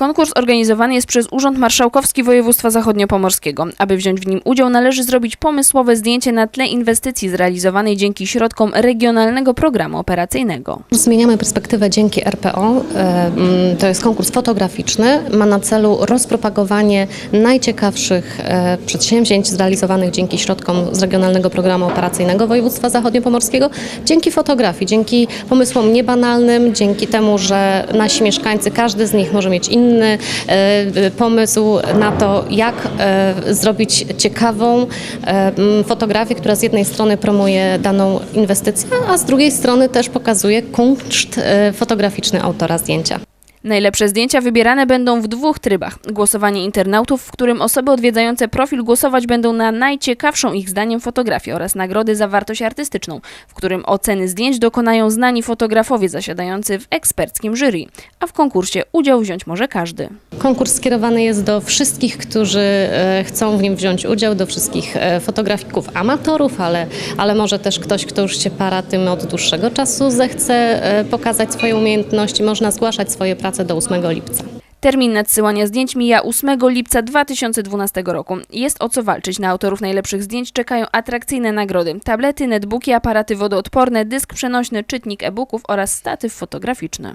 Konkurs organizowany jest przez Urząd Marszałkowski Województwa Zachodniopomorskiego. Aby wziąć w nim udział, należy zrobić pomysłowe zdjęcie na tle inwestycji zrealizowanej dzięki środkom Regionalnego Programu Operacyjnego. Zmieniamy perspektywę dzięki RPO. E, mm, To jest konkurs fotograficzny. Ma na celu rozpropagowanie najciekawszych e, przedsięwzięć zrealizowanych dzięki środkom z Regionalnego Programu Operacyjnego Województwa Zachodniopomorskiego. Dzięki fotografii, dzięki pomysłom niebanalnym, dzięki temu, że nasi mieszkańcy, każdy z nich może mieć inny e, pomysł na to, jak e, zrobić ciekawą e, fotografię, która z jednej strony promuje daną inwestycję, a z drugiej strony też pokazuje kunszt fotograficzny autora zdjęcia. Najlepsze zdjęcia wybierane będą w dwóch trybach. Głosowanie internautów, w którym osoby odwiedzające profil głosować będą na najciekawszą ich zdaniem fotografię oraz nagrody za wartość artystyczną, w którym oceny zdjęć dokonają znani fotografowie zasiadający w eksperckim jury, a w konkursie udział wziąć może każdy. Konkurs skierowany jest do wszystkich, którzy e, chcą w nim wziąć udział, do wszystkich e, fotografików amatorów, ale, ale może też ktoś, kto już się para tym od dłuższego czasu, zechce e, pokazać swoje umiejętności. Można zgłaszać swoje prace do 8 lipca. Termin nadsyłania zdjęć mija 8 lipca 2012 roku. Jest o co walczyć. Na autorów najlepszych zdjęć czekają atrakcyjne nagrody. Tablety, netbooki, aparaty wodoodporne, dysk przenośny, czytnik e-booków oraz statyw fotograficzny.